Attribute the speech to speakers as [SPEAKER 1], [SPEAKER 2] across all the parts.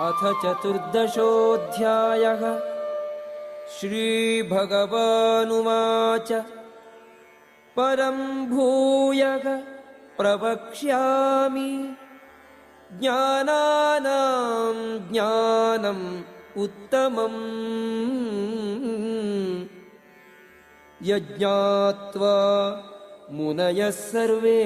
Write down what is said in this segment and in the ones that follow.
[SPEAKER 1] अथ चतुर्दशोऽध्यायः श्रीभगवानुवाच। परं भूयः प्रवक्ष्यामि। ज्ञानानां ज्ञानम् उत्तमम्। यज्ञात्वा मुनयः सर्वे।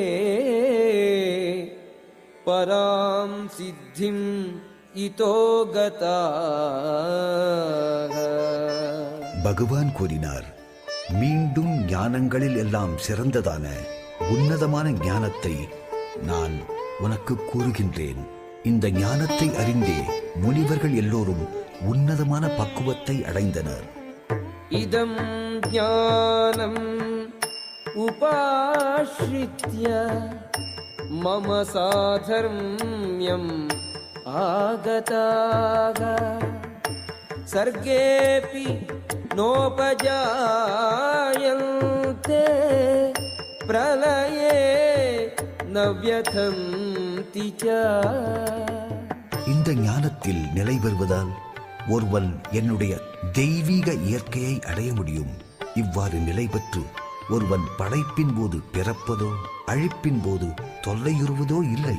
[SPEAKER 1] परां सिद्धिम् इतो गताः
[SPEAKER 2] பகவான் கூறினார் மீண்டும் ஞானங்களில் எல்லாம் சிறந்ததான உன்னதமான ஞானத்தை நான் உனக்கு கூறுகின்றேன் இந்த ஞானத்தை அறிந்தே முனிவர்கள் எல்லோரும் உன்னதமான பக்குவத்தை அடைந்தனர்
[SPEAKER 1] इदं ज्ञानम् उपाश्रित्य मम साधर्म्यम् आगताः सर्गेऽपि नोपजायन्ते प्रलये न व्यथन्ति च
[SPEAKER 2] இந்த ஞானத்தில் நிலை பெறுவதால் ஒருவன் என்னுடைய தெய்வீக இயற்கையை அடைய முடியும் இவ்வாறு நிலை பெற்று ஒருவன் படைப்பின் போது பிறப்பதோ அழிப்பின் போது தொல்லையுறுவதோ இல்லை.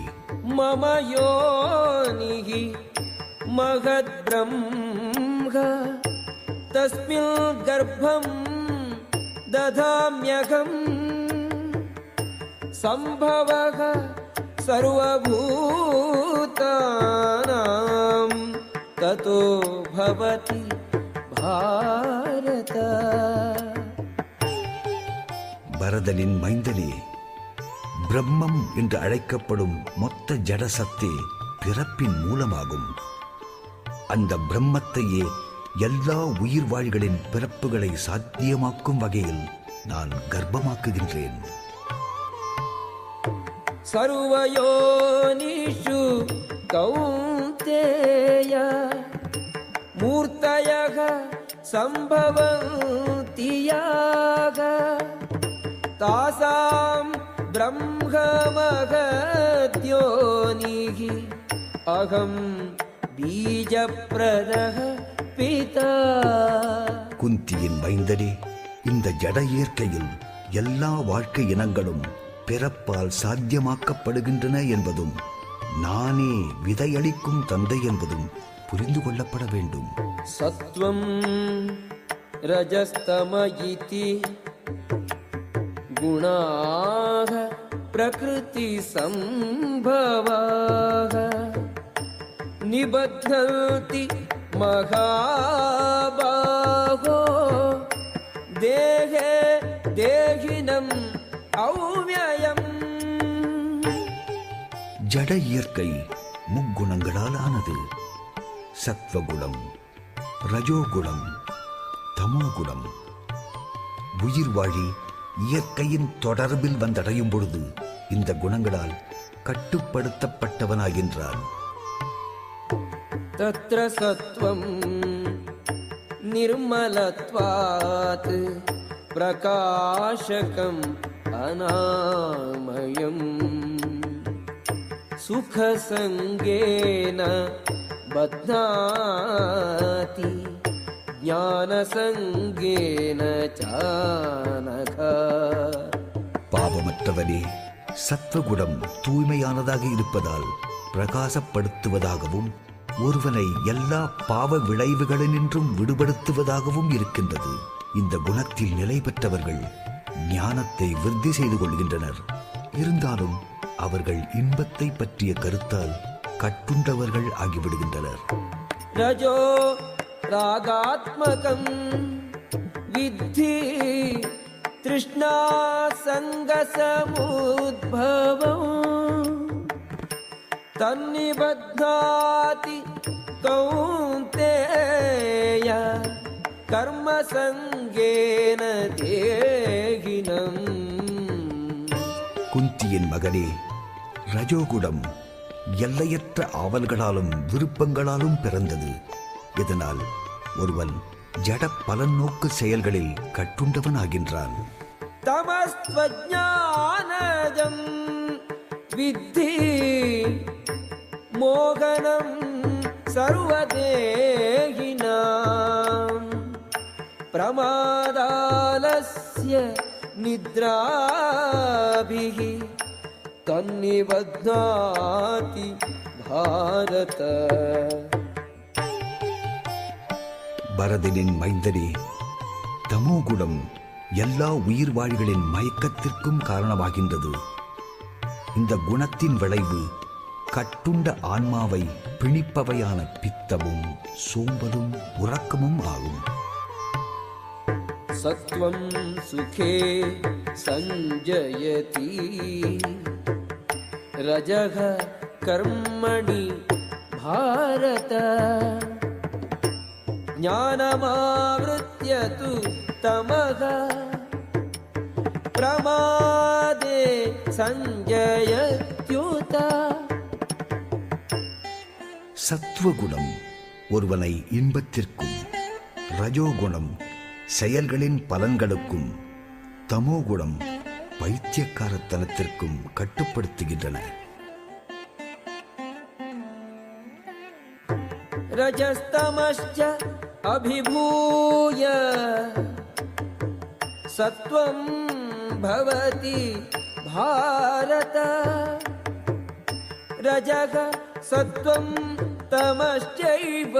[SPEAKER 1] மமயோனிகி மகத்ரம்ஹ தஸ்மில் கர்ப்பம் ததாம்யகம் சம்பவக சர்வபூதானாம் ததோ பவதி பாரத.
[SPEAKER 2] பரதனின் மைந்தலி பிரம்மம் என்று அழைக்கப்படும் மொத்த ஜடசக்தி பிறப்பின் மூலமாகும். அந்த பிரம்மத்தையே எல்லா உயிர் வாழ்களின் பிறப்புகளை சாத்தியமாக்கும் வகையில் நான் கர்ப்பமாக்குகின்றேன்.
[SPEAKER 1] சர்வயோ சர்வயோனிஷு கௌந்தேய மூர்த்தயக சம்பவந்தியாக तासां ब्रह्ममहद्योनिः अहं बीजप्रदः पिता
[SPEAKER 2] குந்தியின் மைந்தனே இந்த ஜட இயற்கையில் எல்லா வாழ்க்கை இனங்களும் பிறப்பால் சாத்தியமாக்கப்படுகின்றன என்பதும் நானே விதையளிக்கும் தந்தை என்பதும் புரிந்து கொள்ளப்பட வேண்டும்
[SPEAKER 1] सत्त्वं रजस्तम इति गुणाः प्रकृतिसम्भवाः निबध्नन्ति महाबाहो देहे देहिनम् औव्ययम्
[SPEAKER 2] ஜட இயற்கை முக்குணங்களால் ஆனது சத்வகுணம் ரஜோகுணம் தமோகுணம் உயிர் வாழி இயற்கையின் தொடர்பில் வந்தடையும் பொழுது இந்த குணங்களால் கட்டுப்படுத்தப்பட்டவனாகின்றான்.
[SPEAKER 1] தத்ர சத்வம் நிர்மலத்வாத் பிரகாசகம் அநாமயம் சுகசங்கேன பத்னாதி. ஞானசங்கேன சானகா
[SPEAKER 2] பாவமற்றவனே சத்வகுணம் தூய்மையானதாக இருப்பதால் பிரகாசப்படுத்துவதாகவும் ஒருவனை எல்லா பாவ விளைவுகளினின்றும் விடுபடுத்துவதாகவும் இருக்கின்றது. இந்த குணத்தில் நிலை பெற்றவர்கள் ஞானத்தை விருத்தி செய்து கொள்கின்றனர். இருந்தாலும் அவர்கள் இன்பத்தை பற்றிய கருத்தால் கட்டுண்டவர்கள் ஆகிவிடுகின்றனர்.
[SPEAKER 1] ரஜோ रागात्मकं विद्धि तृष्णासङ्गसमुद्भवम् तन्निबध्नाति कौन्तेय कर्मसङ्गेन देहिनम्
[SPEAKER 2] குந்தியின் மகனே ரஜோகுடம் எல்லையற்ற ஆவல்களாலும் விருப்பங்களாலும் பிறந்தது இதனால் ஒருவன் ஜட பலநோக்கு செயல்களில் கட்டுண்டவனாகின்றான்.
[SPEAKER 1] தமஸ்வஜானஜம் வித்தி மோகனம் சர்வதேகினாம். பிரமாதாலஸ்ய நித்ராபிகி தன்னிபத்னாதி பாரத.
[SPEAKER 2] பரதனின் மைந்தனே தமோகுணம் எல்லா உயிர் வாழ்களின் மயக்கத்திற்கும் காரணமாகின்றது. இந்த குணத்தின் விளைவு கட்டுண்ட ஆன்மாவை பிணிப்பவையான பித்தமும் சோம்பதும் உறக்கமும் ஆகும்.
[SPEAKER 1] சத்வம் சுகே சஞ்சயதி. ரஜக கர்மணி பாரத. ज्ञानमावृत्य तु तमः प्रमादे सञ्जयत्युत
[SPEAKER 2] சத்வகுணம் ஒருவனை இன்பத்திற்கும் ரஜோகுணம் செயல்களின் பலன்களுக்கும் தமோகுணம் பைத்தியக்காரத்தனத்திற்கும் கட்டுப்படுத்துகின்றன
[SPEAKER 1] रजस्तमश्च अभिभूय सत्त्वं भवति भारत रजः सत्त्वं तमश्चैव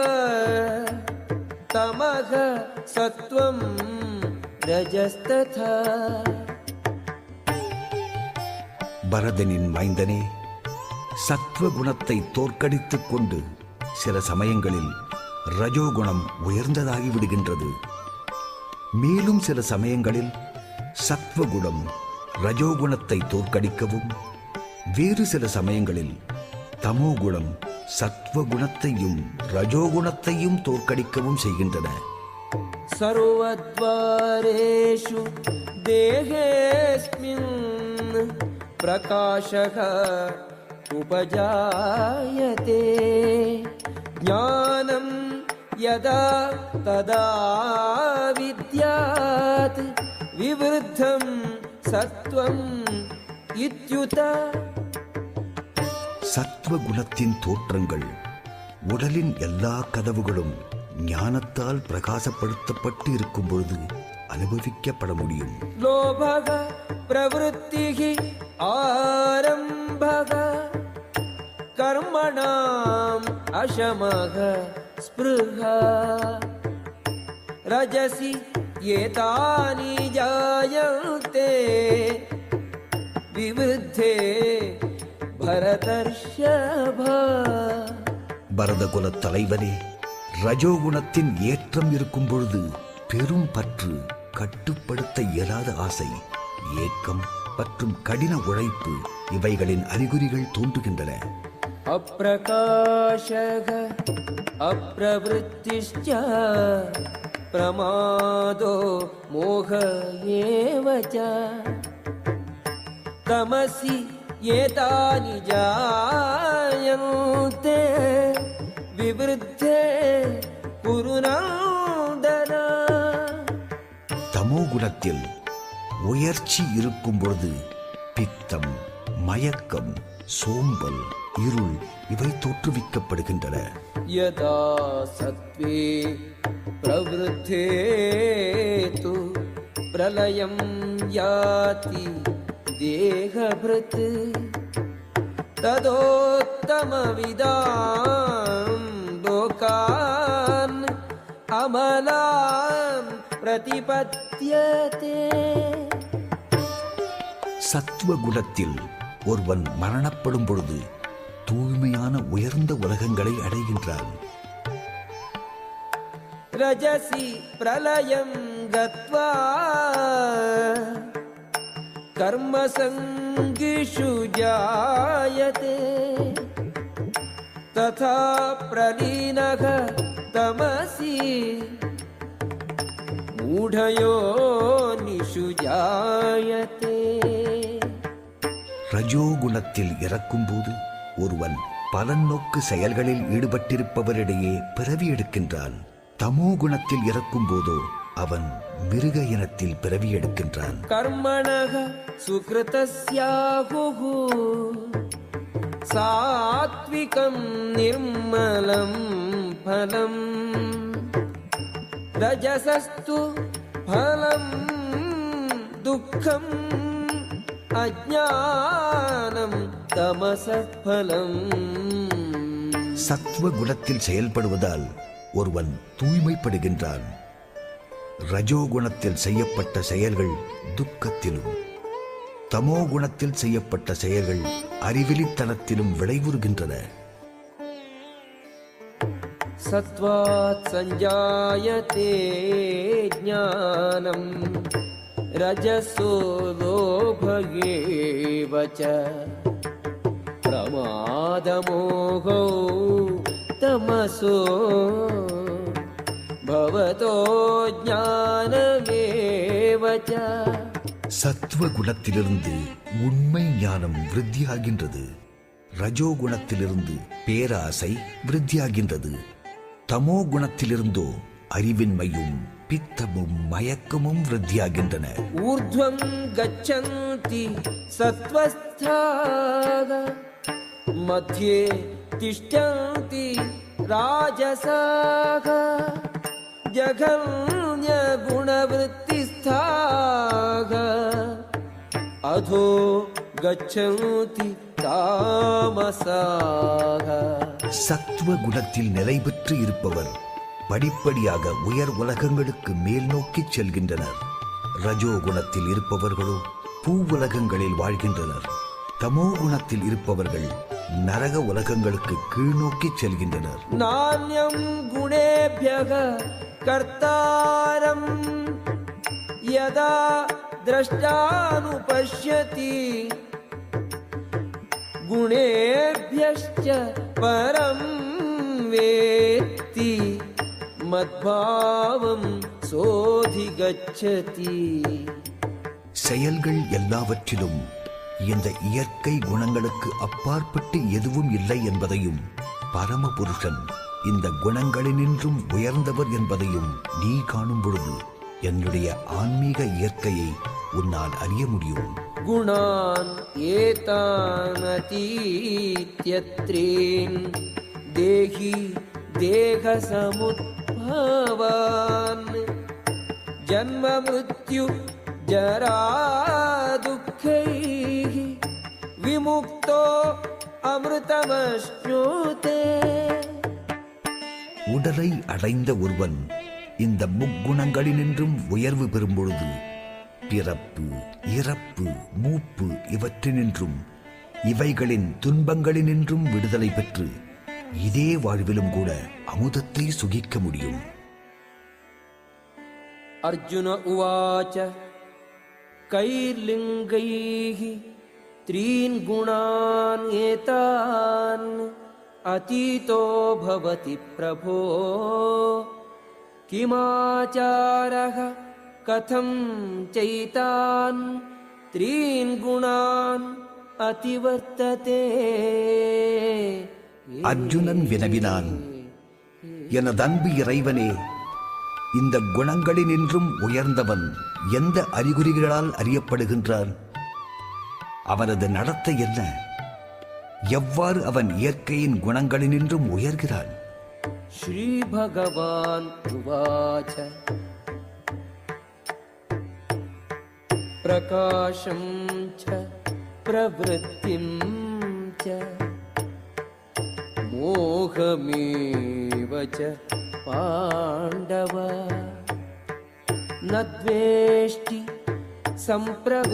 [SPEAKER 1] तमः सत्त्वं रजस्तथा
[SPEAKER 2] பரதனின் மைந்தனே சத்வகுணத்தை தோற்கடித்துக் கொண்டு சில சமயங்களில் ரஜோகுணம் உயர்ந்ததாகி விடுகின்றது மேலும் சில சமயங்களில் சத்வகுணம் ரஜோகுணத்தை தோற்கடிக்கவும் வேறு சில சமயங்களில் தமோகுணம் சத்வகுணத்தையும் ரஜோகுணத்தையும் தோற்கடிக்கவும் செய்கின்றன
[SPEAKER 1] सर्वद्वारेषु देहेऽस्मिन् प्रकाशः उपजायते ज्ञानं यदा तदा विद्यात् विवृद्धं सत्त्वम् इत्युत
[SPEAKER 2] சத்வகுணத்தின் தோற்றங்கள் உடலின் எல்லா கதவுகளும் ஞானத்தால் பிரகாசப்படுத்தப்பட்டு இருக்கும் பொழுது அனுபவிக்கப்பட முடியும்
[SPEAKER 1] लोभः प्रवृत्तिः आरम्भः कर्मणाम् अशमः स्पृहा रजसि एतानि जायन्ते विवृद्धे भरतर्षभा
[SPEAKER 2] பரதகுல தலைவனே ரஜோகுணத்தின் ஏற்றம் இருக்கும் பொழுது பெரும் பற்று கட்டுப்படுத்த இயலாத ஆசை ஏக்கம் மற்றும் கடின உழைப்பு இவைகளின் அறிகுறிகள் தோன்றுகின்றன
[SPEAKER 1] अप्रकाशः अप्रवृत्तिश्च प्रमादो मोह एव च तमसि एतानि जायन्ते विवृद्धे कुरु नन्दन
[SPEAKER 2] தமோகுணத்தில் உயர்ச்சி இருக்கும் பொழுது பித்தம் மயக்கம் சோம்பல் இருள் இவை தோற்றுவிக்கப்படுகின்றன.
[SPEAKER 1] யதா சத்வே பிரவருத்தே து பிரலயம் யாதி தேகபிருத் ததோத்தமவிதாம் லோகான் அமலாம் பிரதிபத்தியதே
[SPEAKER 2] சத்துவ குணத்தில் ஒருவன் மரணப்படும் பொழுது தூய்மையான உயர்ந்த உலகங்களை அடைகின்றான்.
[SPEAKER 1] ரஜசி பிரலயம் கத்வா. கர்மசங்கிஷு ஜாயதே. ததா பிரலீனக தமசி. மூடயோனிஷு ஜாயதே.
[SPEAKER 2] ரஜோகுணத்தில் இறக்கும்போது ஒருவன் பலநோக்கு செயல்களில் ஈடுபட்டிருப்பவரிடையே பிறவி எடுக்கின்றான். தமோ குணத்தில் இறக்கும் போதோ அவன் மிருக இனத்தில் பிறவி எடுக்கின்றான்.
[SPEAKER 1] கர்மணக சுகிருதஸ்யாகு சாத்விகம் நிர்மலம் பலம். ரஜசஸ்து பலம் துக்கம் அஜானம் தமசத்பலம்
[SPEAKER 2] சத்வ குணத்தில் செயல்படுவதால் ஒருவன் தூய்மைப்படுகின்றான். ரஜோகுணத்தில் செய்யப்பட்ட செயல்கள் துக்கத்திலும் தமோ குணத்தில் செய்யப்பட்ட செயல்கள் அறிவிலித்தனத்திலும் விளைவுறுகின்றன.
[SPEAKER 1] சத்வாத் சஞ்சாயதே ஞானம் ரஜசோ லோபகேவச்ச. एव च प्रमादमोहौ तमसो भवतो ज्ञानमेव च
[SPEAKER 2] சத்துவ குணத்திலிருந்து உண்மை ஞானம் விருத்தியாகின்றது ரஜோ குணத்திலிருந்து பேராசை விருத்தியாகின்றது தமோ குணத்திலிருந்தோ அறிவின்மையும் பித்தமும் மயக்கமும் விருத்தியாகின்றன
[SPEAKER 1] ऊर्ध्वं गच्छन्ति सत्त्वस्थाः मध्ये तिष्ठन्ति राजसाः जघन्यगुणवृत्तिस्थाः अधो गच्छन्ति तामसाः
[SPEAKER 2] சத்துவ குணத்தில் நிலை பெற்று இருப்பவர் படிப்படியாக உயர் உலகங்களுக்கு மேல் நோக்கிச் செல்கின்றனர் ரஜோ குணத்தில் இருப்பவர்களோ பூ உலகங்களில் வாழ்கின்றனர் தமோ குணத்தில் இருப்பவர்கள் நரக உலகங்களுக்கு கீழ்நோக்கி செல்கின்றனர்.
[SPEAKER 1] நானியம் குணேபியக கர்த்தாரம் யதா திரஷ்டானு பஷ்யதி குணேபியஷ்ட பரம் வேத்தி மத்பாவம் சோதி கச்சதி
[SPEAKER 2] செயல்கள் எல்லாவற்றிலும் இந்த இயற்கை குணங்களுக்கு அப்பாற்பட்டு எதுவும் இல்லை என்பதையும் பரமபுருஷன் இந்த குணங்களினின்றும் உயர்ந்தவர் என்பதையும் நீ காணும் பொழுது என்னுடைய ஆன்மீக இயற்கையை உன்னால் அறிய முடியும்.
[SPEAKER 1] குணான் ஏதானதீத்யத்ரீன் தேகி தேக சமுத்பவான் ஜன்ம மிருத்யு ஜரா துக்கை विमुक्तो अमृतमश्नुते
[SPEAKER 2] உடலை அடைந்த ஒருவன் இந்த முக்குணங்களினின்றும் உயர்வு பெறும் பொழுது பிறப்பு இறப்பு மூப்பு இவற்றினின்றும் இவைகளின் துன்பங்களினின்றும் விடுதலை பெற்று இதே வாழ்விலும் கூட அமுதத்தை சுகிக்க முடியும்
[SPEAKER 1] अर्जुन उवाच कैर्लिङ्गैः त्रीन् गुणान् एतान् अतीतो भवति प्रभो किमाचारः कथं चैतान् त्रीन् गुणान् अतिवर्तते
[SPEAKER 2] அர்ஜுனன் வினவினான் எனதன்பு இறைவனே இந்த குணங்களினின்றும் உயர்ந்தவன் எந்த அறிகுறிகளால் அறியப்படுகின்றான் அவனது நடத்தை என்ன? எவ்வாறு அவன் இயற்கையின் குணங்களினின்றும் உயர்கிறான்?
[SPEAKER 1] ஸ்ரீ பகவான் உவாச்ச. பிரகாஷம் பிரவருத்திம் மோகமேவ பாண்டவ. நத்வேஷ்டி सम्प्रवृत्तानि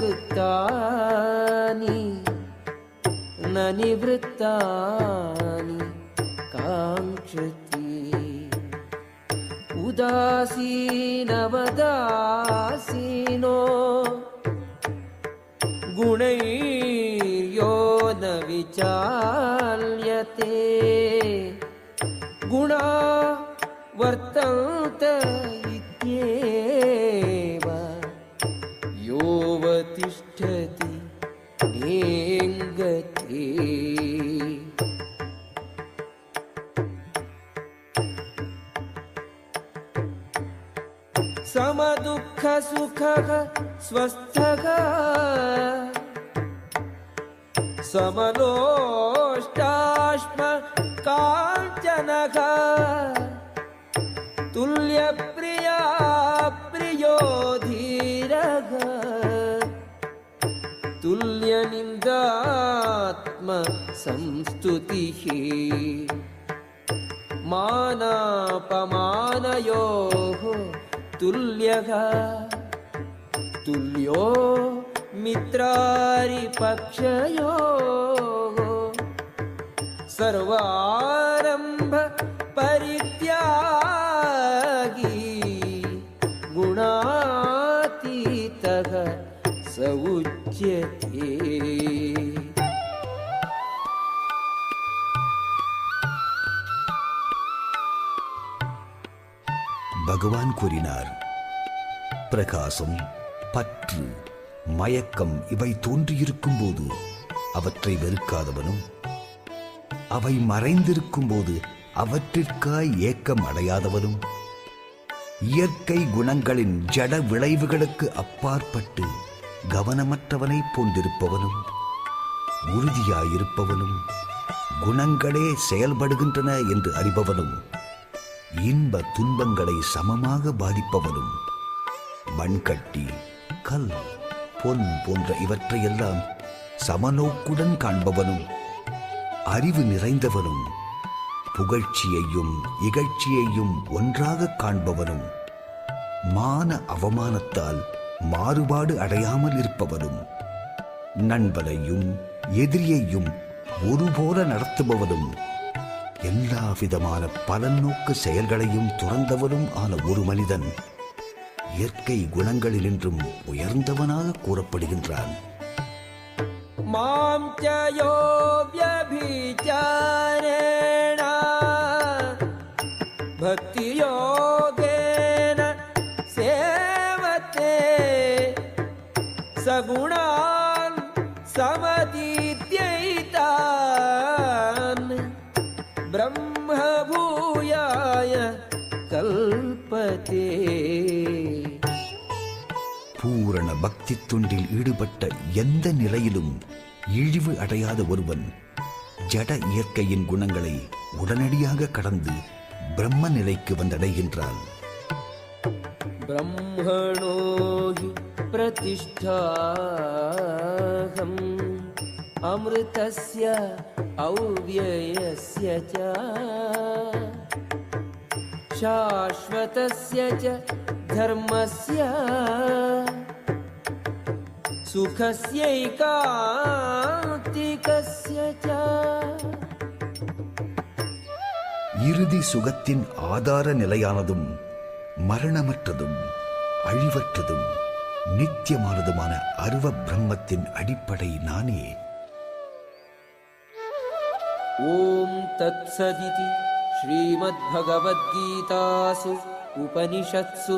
[SPEAKER 1] न निवृत्तानि काङ्क्षति। उदासीनवदासीनो गुणैर्यो न विचाल्यते। गुणा वर्तन्त समदुःखसुखः स्वस्थः। समोष्टाश्म काञ्चनः तुल्यप्रिया प्रियो धीरः। तुल्यनिन्दात्म संस्तुतिः मानापमानयोः तुल्यः। तुल्यो मित्रारिपक्षयोः। सर्वारम्भ परित्यागी गुणातीतः स उच्यते
[SPEAKER 2] भगवान् कुरिनार् प्रकाशम्। பற்று மயக்கம் இவை தோன்றியிருக்கும் போது அவற்றை வெறுக்காதவனும் அவை மறைந்திருக்கும் போது அவற்றிற்காய் ஏக்கம் அடையாதவனும். இயற்கை குணங்களின் ஜட விளைவுகளுக்கு அப்பாற்பட்டு கவனமற்றவனை போன்றிருப்பவனும் உறுதியாயிருப்பவனும் குணங்களே செயல்படுகின்றன என்று அறிபவனும் இன்ப துன்பங்களை சமமாக பாதிப்பவனும். மண்கட்டி கல் பொன் போன்ற இவற்றையெல்லாம் சமநோக்குடன் காண்பவனும் அறிவு நிறைந்தவனும் புகழ்ச்சியையும் இகழ்ச்சியையும் ஒன்றாக காண்பவனும் மான அவமானத்தால் மாறுபாடு அடையாமல் இருப்பவனும் நண்பனையும் எதிரியையும் ஒருபோல நடத்துபவனும் எல்லா விதமான பலநோக்கு செயல்களையும் துறந்தவனும் ஆன ஒரு மனிதன். இயற்கை குணங்களில் என்றும் உயர்ந்தவனாக கூறப்படுகின்றான்.
[SPEAKER 1] मां
[SPEAKER 2] பக்தியோ தொண்டில் ஈடுபட்ட எந்த நிலையிலும் இழிவு அடையாத ஒருவன் ஜட இயற்கையின் குணங்களை உடனடியாக கடந்து பிரம்ம நிலைக்கு வந்தடைகின்றான்
[SPEAKER 1] ब्रह्मणो हि प्रतिष्ठाहम् अमृतस्य औव्ययस्य च शाश्वतस्य च धर्मस्य சுகஸ்யைகாந்திகஸ்ய
[SPEAKER 2] இறுதி சுகத்தின் ஆதார நிலையானதும் மரணமற்றதும் அழிவற்றதும் நித்தியமானதுமான அருவ பிரம்மத்தின் அடிப்படை நானே.
[SPEAKER 1] ஓம் தத் சதிதி ஸ்ரீமத்பகவத்கீதாசு உபனிஷத்சு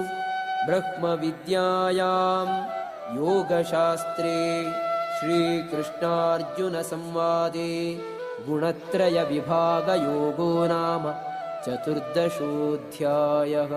[SPEAKER 1] பிரம்ம வித்யாயாம். योगशास्त्रे श्रीकृष्णार्जुनसंवादे गुणत्रयविभागयोगो नाम चतुर्दशोऽध्यायः